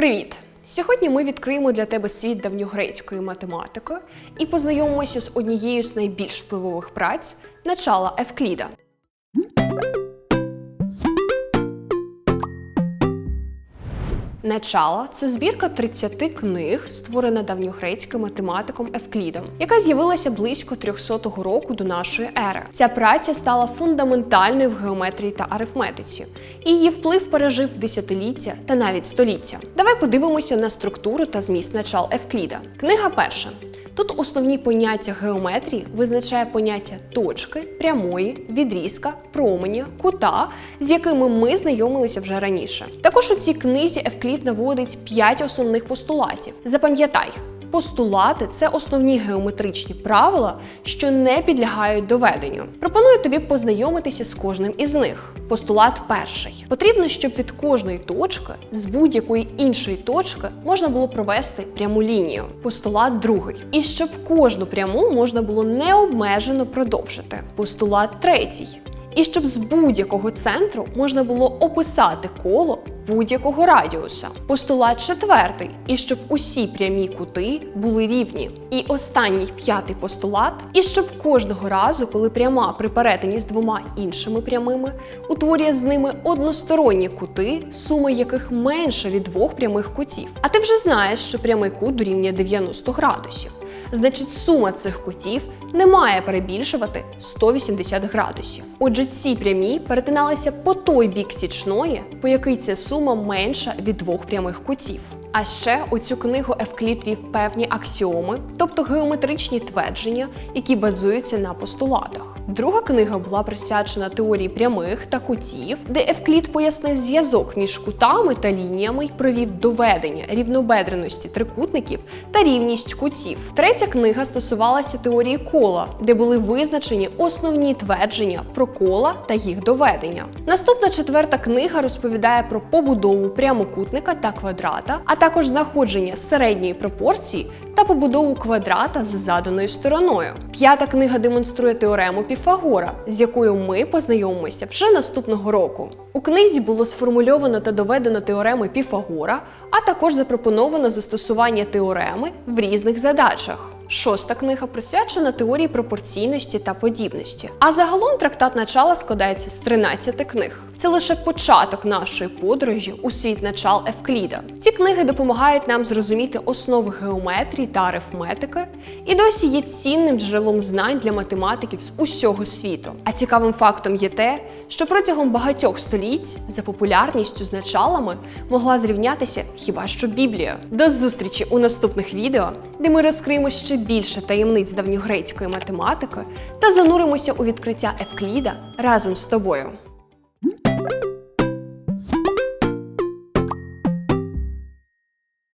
Привіт! Сьогодні ми відкриємо для тебе світ давньогрецької математики і познайомимося з однією з найбільш впливових праць начала Евкліда. Начало це збірка 30 книг, створена давньогрецьким математиком Евклідом, яка з'явилася близько 300 року до нашої ери. Ця праця стала фундаментальною в геометрії та арифметиці, і її вплив пережив десятиліття та навіть століття. Давай подивимося на структуру та зміст начал Евкліда. Книга перша. Тут основні поняття геометрії визначає поняття точки, прямої, відрізка, променя, кута, з якими ми знайомилися вже раніше. Також у цій книзі Евклід наводить 5 основних постулатів. Запам'ятай. Постулати це основні геометричні правила, що не підлягають доведенню. Пропоную тобі познайомитися з кожним із них. Постулат перший. Потрібно, щоб від кожної точки з будь-якої іншої точки можна було провести пряму лінію. Постулат другий. І щоб кожну пряму можна було необмежено продовжити. Постулат третій. І щоб з будь-якого центру можна було описати коло будь-якого радіуса. Постулат четвертий. І щоб усі прямі кути були рівні. І останній п'ятий постулат. І щоб кожного разу, коли пряма при перетині з двома іншими прямими, утворює з ними односторонні кути, сума яких менша від двох прямих кутів. А ти вже знаєш, що прямий кут дорівнює 90 градусів. Значить, сума цих кутів не має перебільшувати 180 градусів. Отже, ці прямі перетиналися по той бік січної, по якій ця сума менша від двох прямих кутів. А ще у цю книгу Евклід вів певні аксіоми, тобто геометричні твердження, які базуються на постулатах. Друга книга була присвячена теорії прямих та кутів, де Евклід пояснив зв'язок між кутами та лініями й провів доведення рівнобедреності трикутників та рівність кутів. Третя книга стосувалася теорії кола, де були визначені основні твердження про кола та їх доведення. Наступна четверта книга розповідає про побудову прямокутника та квадрата, а також знаходження середньої пропорції та побудову квадрата з заданою стороною. П'ята книга демонструє теорему Піфагора, з якою ми познайомимося вже наступного року. У книзі було сформульовано та доведено теореми Піфагора, а також запропоновано застосування теореми в різних задачах. Шоста книга присвячена теорії пропорційності та подібності. А загалом трактат начала складається з 13 книг. Це лише початок нашої подорожі у світ начал Евкліда. Ці книги допомагають нам зрозуміти основи геометрії та арифметики і досі є цінним джерелом знань для математиків з усього світу. А цікавим фактом є те, що протягом багатьох століть за популярністю з началами могла зрівнятися хіба що Біблія. До зустрічі у наступних відео, де ми розкриємо ще більше таємниць давньогрецької математики та зануримося у відкриття Евкліда разом з тобою.